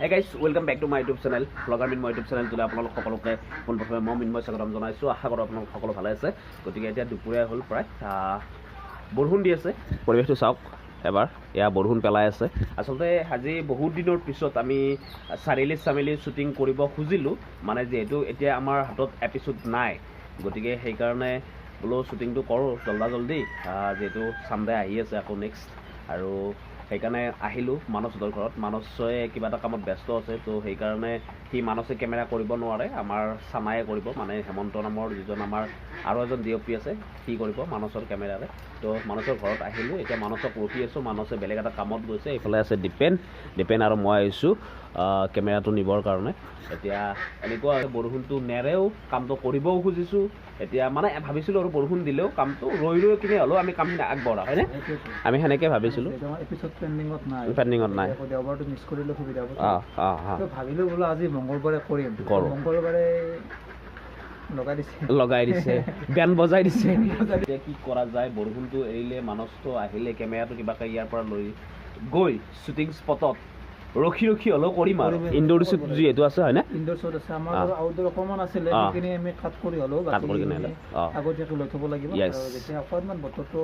Hey guys welcome back to my YouTube channel vlogger মিন মই YouTube চেনেলটোলৈ আপোনালোক সকলোকে পোনপ্ৰথমে মই মিন্ময় স্বাগতম জনাইছোঁ। আশা কৰোঁ আপোনালোক সকলো ভালে আছে। গতিকে এতিয়া দুপৰীয়া হ'ল প্ৰায় বৰষুণ দি আছে। পৰিৱেশটো চাওক এবাৰ এয়া বৰষুণ পেলাই আছে। আচলতে আজি বহুত দিনৰ পিছত আমি চাৰিআলি চাৰিআলি শ্বুটিং কৰিব খুজিলোঁ। মানে যিহেতু এতিয়া আমাৰ হাতত এপিছ'ড নাই। গতিকে সেইকাৰণে বোলো শ্বুটিংটো কৰোঁ জল্দা জল্দি। যিহেতু চানডে আহি আছে আকৌ নেক্সট আৰু সেইকাৰণে আহিলোঁ মানসহঁতৰ ঘৰত। মানসে কিবা এটা কামত ব্যস্ত আছে তো সেইকাৰণে সি মানসে কেমেৰা কৰিব নোৱাৰে আমাৰ চানায়ে কৰিব মানে হেমন্ত নামৰ যিজন আমাৰ আৰু এজন ডি অ' পি আছে সি কৰিব মানসৰ কেমেৰাৰে। তো মানসৰ ঘৰত আহিলোঁ এতিয়া মানসক ৰখি আছোঁ মানসে বেলেগ এটা কামত গৈছে এইফালে আছে দীপেন দীপেন আৰু মই আহিছোঁ। আহ, কেমেৰাটো নিবৰ কাৰণে। এতিয়া এনেকুৱা বৰষুণটো নেৰেও কামটো কৰিবও খুজিছোঁ। এতিয়া মানে ভাবিছিলোঁ আৰু বৰষুণ দিলেও কামটো ৰৈ ৰৈ কিনে হ'লেও আমি কামখিনি আগবঢ়াওঁ হয়নে? আমি সেনেকৈ ভাবিছিলোঁ। পেণ্ডিঙত নাই। অঁ অঁ ভাবিলো বোলো আজি মংগলবাৰে কৰিম। কৰোঁ। মংগলবাৰে লগাই দিছে। লগাই দিছে। গান বজাই দিছে। এতিয়া কি কৰা যায়? বৰষুণটো এৰিলে মানসটো আহিলে কেমেৰাটো কিবাকে ইয়াৰ পৰা লৈ গৈ শ্বুটিং স্পটত ৰখি ৰখি হ'লেও কৰিম আৰু। ইনডোৰ শ্বুট যিহেতু আছে হয়নে? ইনডোৰ শ্বট আছে। আমাৰ আউটডোৰ অকণমান আছিলে। সেইখিনি আমি কাট কৰি হ'লেও কাট কৰি কিনে আগতীয়াকৈ লৈ থ'ব লাগিব। যেতিয়া অকণমান বতৰটো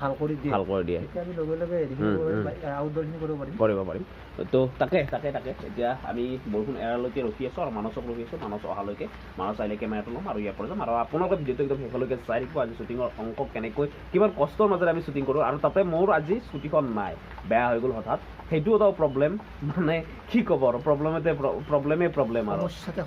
ভাল কৰি দিয়ে ভাল কৰি দিয়ে। তেতিয়া আমি লগে লগে উম, উম। আউটডোৰখিনি কৰিব পাৰিম। কৰিব পাৰিম। তো তাকে তাকে তাকে। এতিয়া আমি বৰষুণ এৰালৈকে ৰখি আছোঁ আৰু মানসক ৰখি আছোঁ মানস অহালৈকে। মানস আহিলে কেমেৰাটো ল'ম আৰু ইয়াৰ পৰা যাম। আৰু আপোনালোকে ভিডিঅ'টো একদম শেষলৈকে চাই থাকিব আজি শ্বুটিঙৰ অংক কেনেকৈ কিমান কষ্টৰ মাজেৰে আমি শ্বুটিং কৰোঁ। আৰু তাতে মোৰ আজি স্কুটিখন নাই। বেয়া হৈ গ'ল হঠাৎ। সেইটো এটা প্ৰব্লেম মানে কি ক'ব আৰু প্ৰব্লেমতে প্ৰব্লেমেই প্ৰব্লেম আৰু।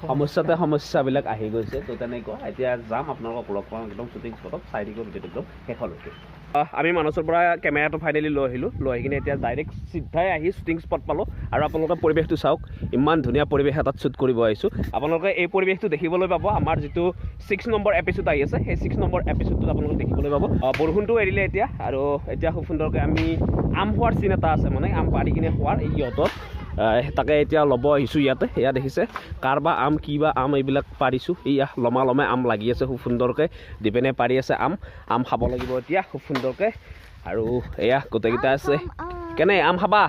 সমস্যাতে সমস্যাবিলাক আহি গৈছে তো তেনেকুৱা এতিয়া যাম আপোনালোকক লগ পাম একদম শ্বুটিং স্পটত চাই থাকিব ভিডিঅ'টো একদম শেষলৈকে আমি মানসৰ পৰা কেমেৰাটো ফাইনেলি লৈ আহিলোঁ। লৈ আহি কিনে এতিয়া ডাইৰেক্ট চিধাই আহি শ্বুটিং স্পট পালোঁ। আৰু আপোনালোকে পৰিৱেশটো চাওক ইমান ধুনীয়া পৰিৱেশ এটাত শ্বুট কৰিব আহিছোঁ। আপোনালোকে এই পৰিৱেশটো দেখিবলৈ পাব। আমাৰ যিটো ছিক্স নম্বৰ এপিছ'ড আহি আছে সেই ছিক্স নম্বৰ এপিছ'ডটোত আপোনালোকে দেখিবলৈ পাব। বৰষুণটো এৰিলে এতিয়া। আৰু এতিয়া খুব সুন্দৰকৈ আমি আম খোৱাৰ চিন এটা আছে মানে আম পাৰি কিনে ইহঁতৰ আহ, তাকে এতিয়া ল'ব আহিছোঁ ইয়াতে এয়া দেখিছে কাৰ বা আম কি বা আম এইবিলাক পাৰিছোঁ। এয়া লমা লমে আম লাগি আছে খুব সুন্দৰকৈ। দিপেনে পাৰি আছে আম। আম খাব লাগিব এতিয়া খুব সুন্দৰকৈ। আৰু এয়া গোটেইকেইটা আছে। কেনে আম খাবা?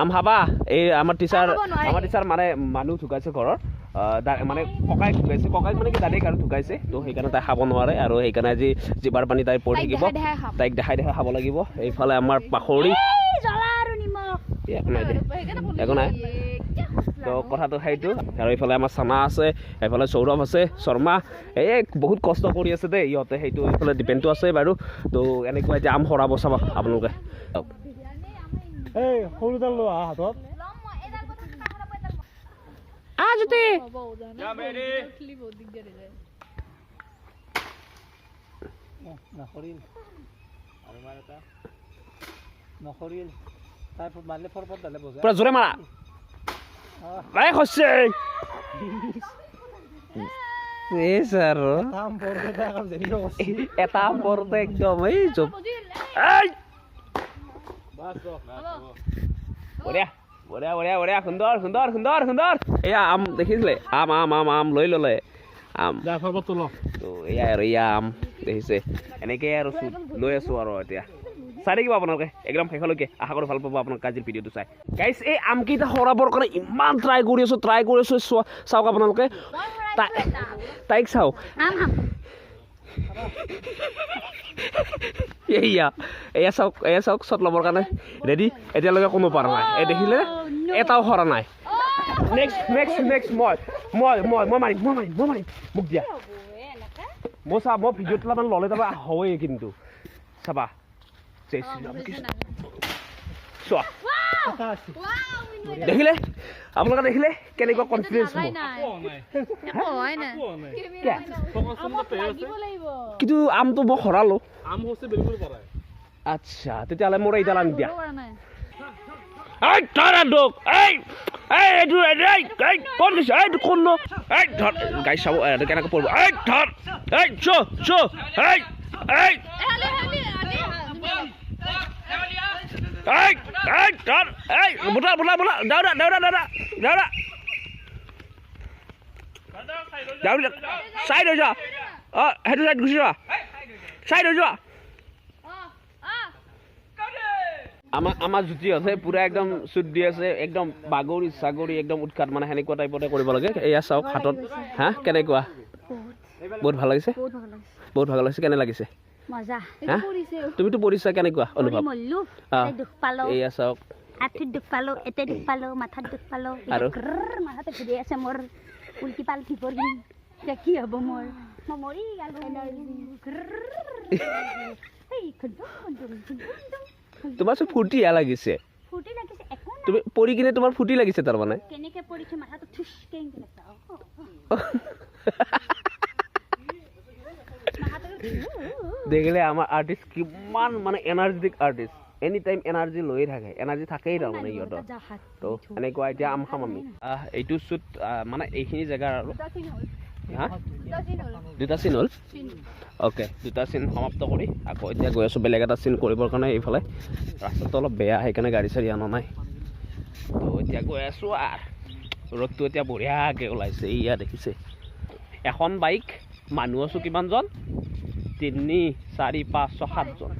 আম খাবা? এই আমাৰ টিচাৰ আমাৰ টিচাৰ মানে মানুহ ঢুকাইছে ঘৰৰ। মানে ককাইক ঢুকাইছে। ককাইক মানে কি দাদাইক আৰু ঢুকাইছে। তো সেইকাৰণে তাই খাব নোৱাৰে আৰু সেইকাৰণে আজি জিবাৰ পানী তাই পৰি থাকিব। তাইক দেখাই দেখাই খাব লাগিব। এইফালে আমাৰ পাখৰি একো নাই দে। একো নাই। তো কথাটো সেইটো আৰু এইফালে আমাৰ চানা আছে এইফালে সৌৰভ আছে শৰ্মা এই বহুত কষ্ট কৰি আছে দেই ইহঁতে সেইটো এইফালে ডিপেণ্ডটো আছে বাৰু। তো এনেকুৱা এতিয়া আম সৰাব চাব আপোনালোকে। এই সৰুডাল লোৱা হাতত। আজতে নকৰিল আৰু মাৰ এটা। নকৰিল তাই মাৰিলে ফৰপত ডালে বজাই পুৰা জোৰে মাৰা নাই খচে এই ছাৰ কাম বৰপেটা কাম যেনিবা কৰিছে এটা পৰতে একদম এই জব এই। বঢ়িয়া বঢ়িয়া বঢ়িয়া বঢ়িয়া সুন্দৰ সুন্দৰ সুন্দৰ সুন্দৰ এয়া আম দেখিছিলে? আম আম আম আম লৈ ল'লে। আম। যা ফৰপত ল তো এয়াই আৰু এয়া আম দেখিছে। এনেকৈ আৰু চুট লৈ আছোঁ আৰু এতিয়া। চাই থাকিব আপোনালোকে একদম শেষলৈকে। আশা কৰোঁ ভাল পাব আপোনালোকে আজিৰ ভিডিঅ'টো চাই। গাইছ এই আমকেইটা সৰাবৰ কাৰণে ইমান ট্ৰাই কৰি আছোঁ ট্ৰাই কৰি আছোঁ চোৱা চাওক আপোনালোকে। তাই তাইক চাওক এয়া এয়া চাওক এয়া চাওক শ্বট ল'বৰ কাৰণে। ৰেডি এতিয়ালৈকে কোনো পৰা নাই। এই দেখিলে? এটাও সৰা নাই। নেক্সট নেক্সট নেক্সট মই মই মই মই মাৰিম মই মাৰিম মই মাৰিম। মোক দিয়া। মই চা মই ভিডিঅ' তোলা মানে ল'লে তাৰপৰা হয়েই কিন্তু। চাবা। জয় শ্ৰীৰাম কৃষ্ণ চোৱা দেখিলে আপোনালোকে দেখিলে কেনেকুৱা কনফিডেঞ্চ কিন্তু আমটো মই পৰা আচ্ছা তেতিয়াহ'লে মোৰ এইডাল আনি দিয়া এই ধৰ তোক এই এই এইটো এই এই এই কোন গৈছে এই এইটো কোন নো এই ধৰ গাই চাব কেনেকৈ পৰিব এই ধৰ এই চ চ এই এই এই এই ধৰ এই বোলা বোলা বোলা দাউৰা দাউৰা দাউৰা দাউৰা দাউৰি চাইড হৈ যোৱা অঁ সেইটো চাইড গুচি যোৱা চাইড হৈ যোৱা আমাৰ আমাৰ জুতিহঁতে পূৰা একদম চুট দি আছে একদম বাগৰি চাগৰি একদম উৎখাত মানে সেনেকুৱা টাইপতে কৰিব লাগে এয়া চাওক হাতত হা কেনেকুৱা বহুত ভাল লাগিছে বহুত ভাল লাগিছে বহুত ভাল লাগিছে কেনে লাগিছে তুমিতো পৰিছা কেনেকুৱা অনুভৱ? মৰিলো অ। তাতে দুখ পালো। এয়া চাওক। আঁঠুত দুখ পালো এতে দুখ পালো মাথাত দুখ পালো? মাথাতে ঘূৰি আছে মোৰ উল্টি পাল্টি পৰি এতিয়া কি হ'ব মোৰ? মই মৰি গ'লো। তোমাৰ চোন ফূৰ্তিহে লাগিছে। ফূৰ্তি লাগিছে একো তুমি পৰি কিনে তোমাৰ ফূৰ্তি লাগিছে তাৰমানে? কেনেকে পৰিছে মাথাটো থুচ কেনেকে লাগিছে। মাথাটো দেখিলে আমাৰ আৰ্টিষ্ট কিমান মানে energetic artist any time energy লৈয়ে থাকে এনাৰ্জি থাকেই তাৰমানে সিহঁতৰ। তো এনেকুৱা এতিয়া আম খাম আমি। আহ, এইটো শ্বুট মানে এইখিনি জেগাৰ আৰু। হা? দুটা চিন হ'ল। অ'কে দুটা চিন সমাপ্ত কৰি আকৌ এতিয়া গৈ আছোঁ বেলেগ এটা চিন কৰিবৰ কাৰণে এইফালে। ৰাস্তাটো অলপ বেয়া সেইকাৰণে গাড়ী চাড়ী অনা নাই। তো এতিয়া গৈ আছোঁ আৰু। ৰ'দটো এতিয়া বঢ়িয়াকৈ ওলাইছে ইয়া দেখিছে। এখন বাইক মানুহ আছোঁ কিমানজন? তিনি চাৰি পাঁচ ছয় সাতজন।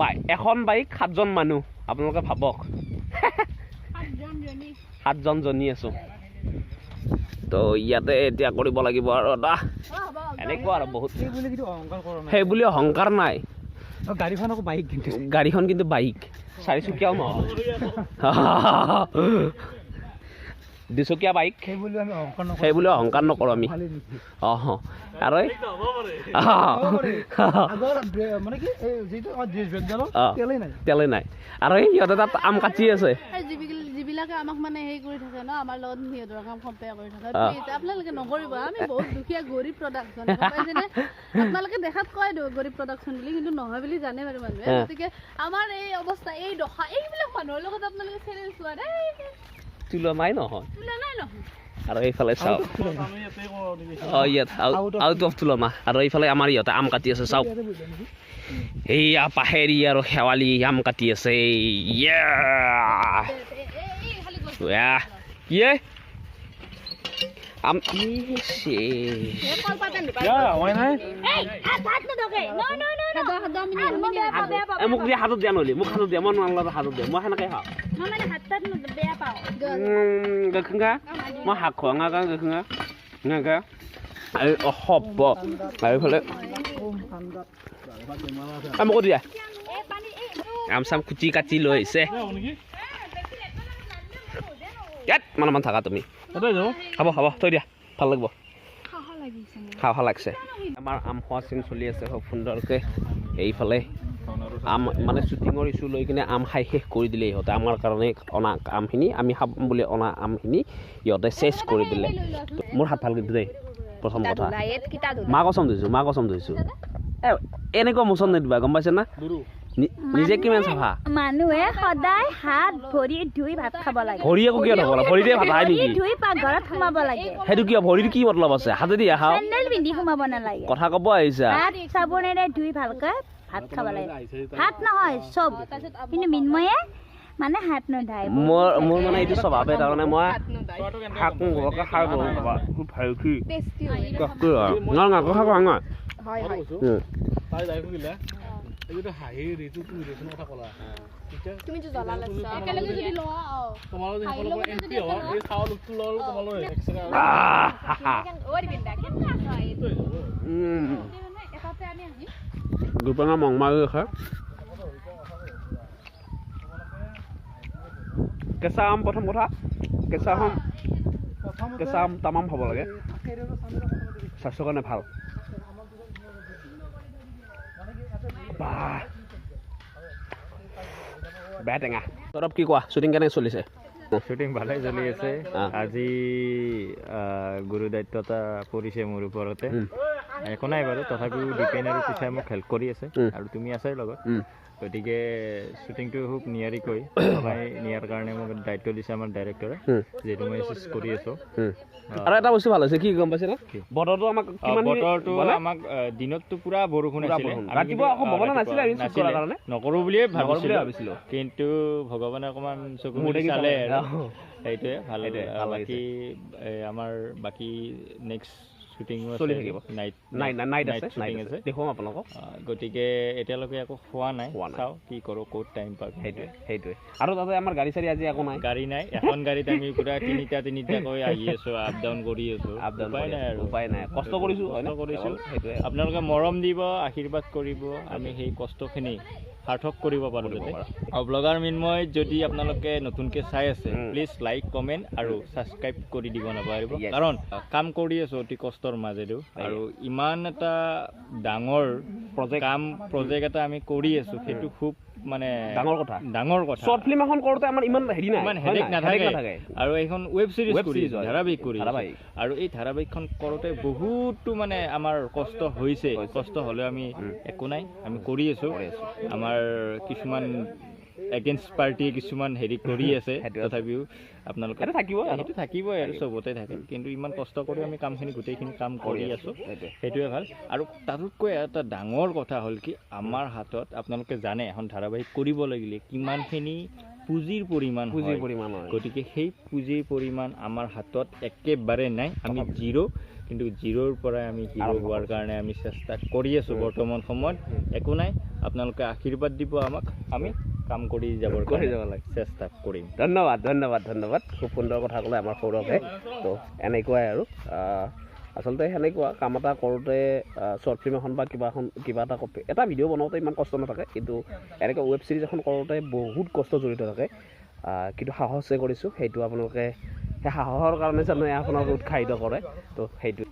বাই এখন বাইক সাতজন মানুহ। আপোনালোকে ভাবক। সাতজন জনী আছোঁ। তো ইয়াতে এতিয়া কৰিব লাগিব আৰু এটা। এনেকুৱা আৰু বহুত। সেই বুলি অহংকাৰ নাই। গাড়ীখন আকৌ বাইক কিন্তু গাড়ীখন কিন্তু বাইক। চাৰিচকীয়াও নহয়। দুচকীয়া বাইক সেই বুলি অহংকাৰ নকৰোঁ। আমি। অঁ আৰু। তেলেই নাই। তেলে নাই। আৰু সিহঁতে তাত আম কাটি আছে। আৰু যিবিলাক যিবিলাকে আমাক মানে হেৰি কৰি থাকে ন আমাৰ লগত সিহঁতৰ কাম কম্পেয়াৰ কৰি থাকে। অ। please, আপোনালোকে নকৰিব আমি বহুত দুখীয়া গৰীব প্ৰডাকশ্যন আপোনালোকে দেখাত কয় দ- গৰীব প্ৰডাকশ্যন বুলি কিন্তু নহয় বুলি জানে বাৰু মানুহে। অ। গতিকে আমাৰ এই অৱস্থা এই দশা এইবিলাক মানুহৰ লগত আপোনালোকে চেনেল চোৱা। দেই তুলনাই নহয়। তুলনাই নহয়। আৰু এইফালে চাওক। অঁ ইয়াত আউট অফ তুলনা আৰু এইফালে আমাৰ ইহঁতে আম কাটি আছে চাওক। এইয়া পাহেৰি আৰু শেৱালি আম কাটি আছে ইয়া। য়া ইয়ে। আম ই শেষ। এ মোক দিয়া হাতত দিয়া নহ'লি মোক হাতত দিয়া মই নালাগে হাতত দিয়া। মই সেনেকৈ খাওঁ। গখা মই শাক খোৱা ngা গখা ngা আৰু অসব আৰু এইফালে মোক দিয়া আম চাম কুটি কাটি লৈ আহিছে ইয়াত মানে মান থাকা তুমি হ'ব হ'ব থৈ দিয়া ভাল লাগিব খাওঁ খাওঁ লাগছে আমাৰ আম খোৱা চিন চলি আছে খুব সুন্দৰকৈ এইফালে আম মানে শ্বুটিঙৰ ইছ্যু লৈ কিনে আম খাই শেষ কৰি দিলে ইহঁতে আমাৰ কাৰণে অনা আমখিনি আমি খাম বুলি অনা আমখিনি ইহঁতে চেচ কৰি দিলে। মোৰ হাত ভাল কিন্তু দেই প্ৰথম কথা। মা কচম ধৰিছোঁ মা কচম ধৰিছোঁ। এ এনেকুৱা মোচন নিদিবা গম পাইছে না? নিজে কিমান চাফা? মানুহে সদায় হাত ভৰি ধুই ভাত খাব লাগে। ভৰি আকৌ কিয় নকলা ভৰিতে ভাত খাই ভৰি নেকি? ধুই পাকঘৰত সোমাব লাগে। সেইটো কিয়? ভৰিটো কি মতলব আছে? হাতেদি খাওঁ চেণ্ডেল পিন্ধি সোমাব নালাগে। কথা ক'ব আহিছা। হাত চাবোনেৰে ধুই ভালকৈ ভাত খাব লাগে হাত নহয় চব কিন্তু মিন্ময়ে মানে হাত নোধায় মোৰ মোৰ মানে এইটো স্বভাৱে তাৰমানে মই শাক ঘৰকে খাই গ'ল খুব ভাল কি নঙা কথা কোৱা অ তোমালোক যে সকলোৰে পৰা এন্ট্ৰি হ'ব এই চাউল লোকটো ল'ল তোমালোক এক্সট্ৰা এটাতে আনি আহি দুপেঙা মংমাৰি খাই কেঁচা আম প্ৰথম কথা কেঁচা আম কেঁচা আম তামাম খাব লাগে। স্বাস্থ্যৰ কাৰণে ভাল। বাহ। বেয়া টেঙা। তৰপ কি কোৱা? শ্বুটিং কেনেকৈ চলিছে? শ্বুটিং ভালে চলি আছে। অ। আজি আহ, গুৰু দায়িত্ব এটা পৰিছে মোৰ ওপৰতে। উম। একো নাই বাৰু তথাপিও দীপেন আৰু পিছাই মোক হেল্প কৰি আছে। আৰু তুমি আছাই লগত। গতিকে শ্বুটিংটো খুব নিয়াৰিকৈ চলাই নিয়াৰ কাৰণে মোক দায়িত্ব দিছে আমাৰ ডাইৰেক্টৰে। যিহেতু মই এচিষ্ট কৰি আছোঁ। আৰু এটা বস্তু ভাল হৈছে কি গম পাইছে? বতৰটো আমাক বতৰটো আমাক দিনততো পুৰা বৰষুণ আছিলে ৰাতিপুৱা ৰাতিপুৱা নাছিলে আমি নাছিলে। কৰাৰ কাৰণে। নকৰোঁ বুলিয়ে ভাবিছিলোঁ। কিন্তু ভগৱানে অকণমান চকু দেখি চালে সেইটোৱে ভাল ভাল বাকী আমাৰ বাকী নেক্সট চলি থাকিব। নাইট নাই নাই নাইট আছে নাইট আছে। দেখুৱাম আপোনালোকক। গতিকে এতিয়ালৈকে একো হোৱা নাই। চাওঁ কি কৰোঁ ক'ত টাইম পাওঁ সেইটোৱে সেইটোৱে। আৰু তাতে আমাৰ গাড়ী চাড়ী আজি একো নাই। গাড়ী নাই এখন গাড়ীত আমি পুৰা তিনিটা তিনিটাকৈ আহি আছো আপ ডাউন কৰি আছো। আপ ডাউন উপায় নাই আৰু। উপায় নাই। কষ্ট কৰিছোঁ কষ্ট কৰিছোঁ। সেইটোৱে। আপোনালোকে মৰম দিব আশীৰ্বাদ কৰিব। আমি সেই কষ্টখিনি সাৰ্থক কৰিব পাৰোঁ যাতে। আৰু ব্লগাৰ মিন্ময় যদি আপোনালোকে নতুনকৈ চাই আছে। প্লিজ লাইক কমেণ্ট আৰু ছাবস্ক্ৰাইব কৰি দিব নাপাহৰিব Yes. কাৰণ কাম কৰি আছোঁ অতি কষ্টৰ মাজেদিও আৰু ইমান এটা ডাঙৰ Project. কাম প্ৰজেক্ট এটা আমি কৰি আছোঁ সেইটো খুব মানে ডাঙৰ কথা ডাঙৰ কথা শ্বৰ্ট ফিল্ম এখন কৰোঁতে আমাৰ ইমান হেৰি নাই ইমান হেডেক? নাথাকে আৰু এইখন ৱেব ছিৰিজ কৰি। ধাৰাবাহিক কৰি। আৰু এই ধাৰাবাহিকখন কৰোঁতে বহুতো মানে আমাৰ কষ্ট হৈছে। কষ্ট হ'লেও আমি। একো নাই আমি কৰি আছোঁ। আমাৰ কিছুমান এগেইনষ্ট পাৰ্টিয়ে কিছুমান হেৰি কৰি আছে। তথাপিও আপোনালোকে? থাকিব। সেইটো থাকিবই আৰু চবতে থাকে। কিন্তু ইমান কষ্ট কৰি আমি কামখিনি গোটেইখিনি কাম কৰি আছোঁ। সেইটোৱে। ভাল। আৰু তাতোতকৈ এটা ডাঙৰ কথা হ'ল কি আমাৰ হাতত আপোনালোকে জানে এখন ধাৰাবাহিক কৰিব লাগিলে কিমানখিনি পুঁজিৰ পৰিমাণ পুঁজিৰ। পৰিমাণ গতিকে সেই পুঁজিৰ পৰিমাণ আমাৰ হাতত একেবাৰে নাই। আমি জিৰ' কিন্তু জিৰ'ৰ পৰাই আমি হিৰ' হোৱাৰ কাৰণে আমি চেষ্টা কৰি আছোঁ বৰ্তমান সময়ত। একো নাই। আপোনালোকে আশীৰ্বাদ দিব আমাক। আমি কাম কৰি যাবৰ কৰি যাব লাগে। চেষ্টা কৰিম। ধন্যবাদ ধন্যবাদ ধন্যবাদ। খুব সুন্দৰ কথা ক'লে আমাৰ সৌৰভে। তো এনেকুৱাই আৰু। আচলতে সেনেকুৱা কাম এটা কৰোঁতে শ্বৰ্ট ফিল্ম এখন বা কিবা এখন কিবা এটা কপি এটা ভিডিঅ' বনাওঁতে ইমান কষ্ট নাথাকে কিন্তু এনেকৈ ৱেব ছিৰিজ এখন কৰোঁতে বহুত কষ্ট জড়িত থাকে। কিন্তু সাহসে কৰিছোঁ। সেইটো আপোনালোকে সেই সাহসৰ কাৰণে জানো আপোনালোকে উৎসাহিত কৰে। তো সেইটো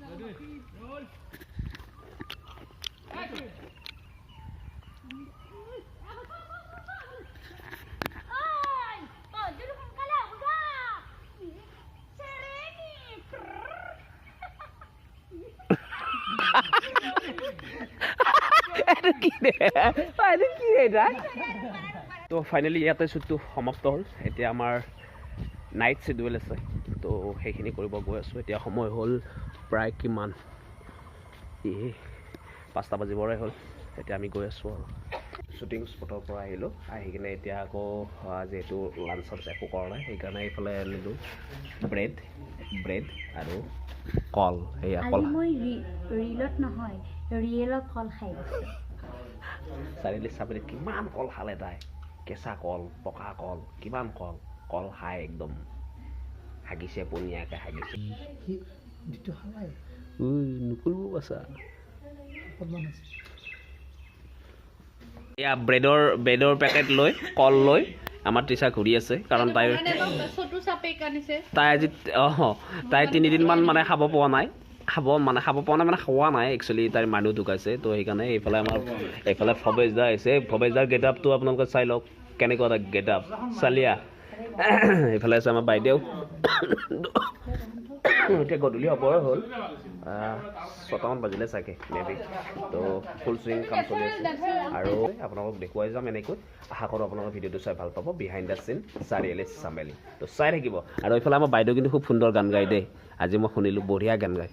Ay! Oh, dulu sonkala uga. Sereni. এইটো কি ৰে এইটো কি ৰে এটা তো ফাইনেলি ইয়াতে শ্বুটটো সমাপ্ত হ'ল। এতিয়া আমাৰ নাইট শ্বেডিউল আছে। তো সেইখিনি কৰিব গৈ আছোঁ। এতিয়া সময় হ'ল প্ৰায় কিমান? পাঁচটা বাজিবৰে হ'ল। এতিয়া আমি গৈ আছোঁ আৰু। শ্বুটিং স্পটৰ পৰা আহিলোঁ। আহি কিনে এতিয়া আকৌ যিহেতু লাঞ্চত একো কৰা নাই সেইকাৰণে এইফালে আনিলোঁ ব্ৰেড ব্ৰেড আৰু কল। সেয়া কল। মই ৰিলত নহয় ৰিয়েলত কল খাই গৈছোঁ চাৰিআলি চাপৰিত কিমান কল খালে তাই? কেঁচা কল পকা কল কিমান কল? কল খাই একদম হাগিছে পনীয়াকৈ হাগিছে। নুকুলব বাচা এয়া ব্ৰেডৰ ব্ৰেডৰ পেকেট লৈ কল লৈ আমাৰ টিচাৰ ঘূৰি আছে কাৰণ তাই তাই আজি অঁ তাই তিনিদিনমান মানে খাব পোৱা নাই। খাব মানে খাব পোৱা নাই মানে খোৱা নাই একচুৱেলি তাইৰ মানুহ ঢুকাইছে তো সেইকাৰণে এইফালে আমাৰ এইফালে ভৱেশ দা আহিছে ভৱেশ দাৰ গেট আপটো আপোনালোকে চাই লওক কেনেকুৱা এটা গেট আপ চালিয়া। এইফালে আছে আমাৰ বাইদেউ। এতিয়া গধূলি হ'বই হ'ল। ছটামান বাজিলে চাগে মেবি তো ফুল চুইং কাম চলি আছে। আৰু আপোনালোকক দেখুৱাই যাম এনেকৈ। আশা কৰোঁ আপোনালোকে ভিডিঅ'টো চাই ভাল পাব। বিহাইণ্ড দ্য চিন চাৰিআলি চামেলি। তো চাই থাকিব। আৰু এইফালে আমাৰ বাইদেউ কিন্তু খুব সুন্দৰ গান গায় দেই। আজি মই শুনিলোঁ বঢ়িয়া গান গায়।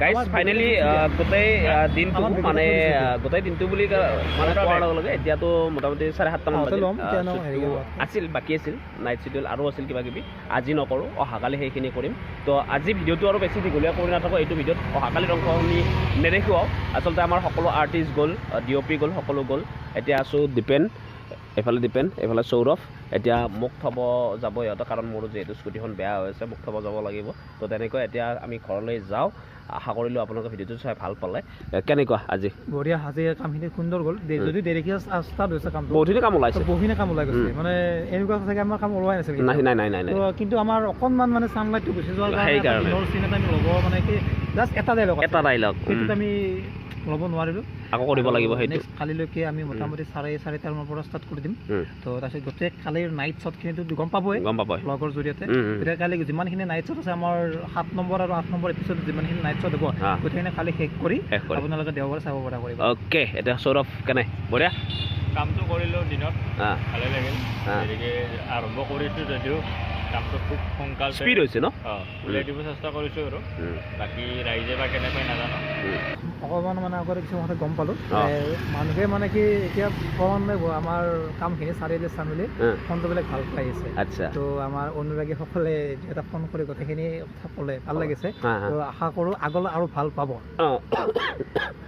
গাইজ ফাইনেলি গোটেই আহ, দিনটো মানে আহ, গোটেই দিনটো বুলি মানে কোৱাৰ লগে লগে এতিয়াতো মোটামুটি চাৰে সাতটামান বাজিল। আছিল বাকী আছিল নাইট চিডিউল আৰু আছিল কিবা কিবি আজি নকৰোঁ অহাকালি সেইখিনি কৰিম। তো আজি ভিডিঅ'টো আৰু বেছি দীঘলীয়া কৰি নাথাকোঁ এইটো ভিডিঅ'ত অহাকালিৰ অংশখিনি নেদেখুৱাও। আচলতে আমাৰ সকলো আৰ্টিষ্ট গ'ল ডি অ' পি গ'ল সকলো গ'ল। এতিয়া আছোঁ দীপেন। এইফালে দীপেন এইফালে সৌৰভ এতিয়া মোক থ'ব যাব সিহঁতে কাৰণ মোৰ যিহেতু স্কুটিখন বেয়া হৈ আছে মোক থ'ব যাব লাগিব। তো তেনেকৈ এতিয়া আমি ঘৰলৈ যাওঁ। আশা কৰিলোঁ আপোনালোকে ভিডিঅ'টো চাই ভাল পালে। কেনেকুৱা আজি? বঢ়িয়া আজি কামখিনি সুন্দৰ গ'ল। যদি দেৰিকে ষ্টাৰ্ট হৈছে কামটো বহুতখিনি কাম ওলাইছে। বহুখিনি কাম ওলাই গৈছে। মানে এনেকুৱা চাগে আমাৰ কাম ওলোৱাই নাছিল নাই। নাই নাই নাই কিন্তু আমাৰ অকণমান মানে ছানলাইটটো গুচি যোৱাৰ কাৰণে চিন এটা আমি ল'ব মানে কি জাষ্ট এটা ডাইলগ এটা ডাইলগ সেইটোত আমি ল'ব নোৱাৰিলোঁ। আকৌ কৰিব লাগিব সেইটো। নেক্সট কালিলৈকে আমি মোটামুটি চাৰে চাৰিটাৰ পৰা ষ্টাৰ্ট কৰি দিম। তো তাৰপিছত গোটেই কালিৰ নাইট শ্বটখিনিতো গম পাবই গম পাবই। ব্লগৰ জৰিয়তে। গতিকে কালি যিমানখিনি নাইট শ্বট আছে আমাৰ সাত নম্বৰ আৰু আঠ নম্বৰ এপিছড যিমানখিনি নাইট শ্বট হ'ব। গোটেইখিনি কালি শেষ কৰি আপোনালোকে দেওবাৰে চাব পৰা কৰিব। অ'কে এতিয়া সৌৰভ কেনে? বঢ়িয়া? কামটো কৰিলোঁ দিনত। ভালে লাগিল। গতিকে আৰম্ভ কৰিছোঁ যদিও কামটো খুব সোনকালে স্পীড হৈছে ন? অঁ উলিয়াই দিব চেষ্টা কৰিছোঁ আৰু। বাকী ৰাইজে বা কেনেকৈ নাজানো। অকণমান মানে আগতে কিছু কথা গম পালো। মানুহে মানে কি এতিয়া ক্ৰমান্বয়ে আমাৰ কামখিনি চাৰিআলি চামিলি ফোনটো ফোনটোবিলাক ভালো পাই আছে। আচ্ছা। তো আমাৰ অনুৰাগীসকলে এটা ফোন কৰি গোটেইখিনি কথা ক'লে ভালো লাগিছে। তো আশা কৰোঁ আগলৈ আৰু ভালো পাব।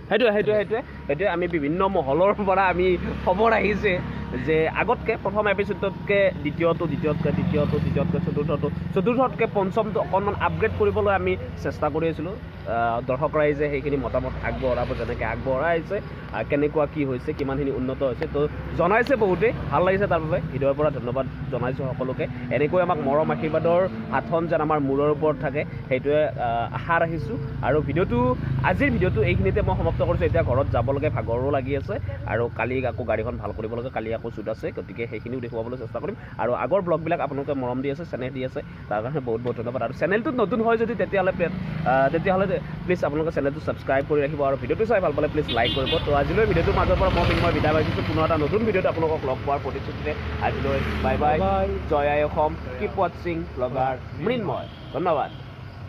সেইটোৱে সেইটোৱে সেইটোৱে। সেইটোৱে আমি বিভিন্ন মহলৰ পৰা আমি খবৰ আহিছে। যে আগতকৈ প্ৰথম এপিছ'ডতকৈ দ্বিতীয়টো দ্বিতীয়তকৈ তৃতীয়টো তৃতীয়তকৈ চতুৰ্থটো চতুৰ্থতকৈ পঞ্চমটো অকণমান আপগ্ৰেড কৰিবলৈ আমি চেষ্টা কৰি আছিলোঁ। দৰ্শক ৰাইজে সেইখিনি মতামত আগবঢ়াব যেনেকৈ আগবঢ়াই আহিছে আহ, কেনেকুৱা কি হৈছে কিমানখিনি উন্নত হৈছে তো জনাইছে বহুতেই ভাল লাগিছে তাৰ বাবে। হৃদয়ৰ পৰা ধন্যবাদ জনাইছোঁ সকলোকে। এনেকৈ আমাক মৰম আশীৰ্বাদৰ হাতখন যেন আমাৰ মূৰৰ ওপৰত থাকে সেইটোৱে আশা ৰাখিছোঁ। আৰু ভিডিঅ'টো আজিৰ ভিডিঅ'টো এইখিনিতে মই সমাপ্ত কৰিছোঁ। এতিয়া ঘৰত যাবলৈকে ভাগৰো লাগি আছে। আৰু কালি আকৌ গাড়ীখন ভাল কৰিব লাগে কালি আকৌ শ্বুট আছে গতিকে সেইখিনিও দেখুৱাবলৈ চেষ্টা কৰিম। আৰু আগৰ ব্লগবিলাক আপোনালোকে মৰম দি আছে চেনেল দি আছে তাৰ কাৰণে বহুত বহুত ধন্যবাদ। আৰু চেনেলটোত নতুন হয় যদি তেতিয়াহ'লে তেতিয়াহ'লে প্লিজ আপোনালোকে চেনেলটো ছাবস্ক্ৰাইব কৰি ৰাখিব আৰু ভিডিঅ'টো চাই ভাল পালে প্লিজ লাইক কৰিব। তো আজিলৈ ভিডিঅ'টোৰ মাজৰ পৰা মই মই বিদায় পাইছোঁ। পুনৰ এটা নতুন ভিডিঅ'ত আপোনালোকক লগ পোৱাৰ প্ৰতিশ্ৰুতিৰে আজিলৈ বাই বাই জয় আই অসম কিপ ৱাটছিং ব্লগাৰ মৃন্ময়। ধন্যবাদ।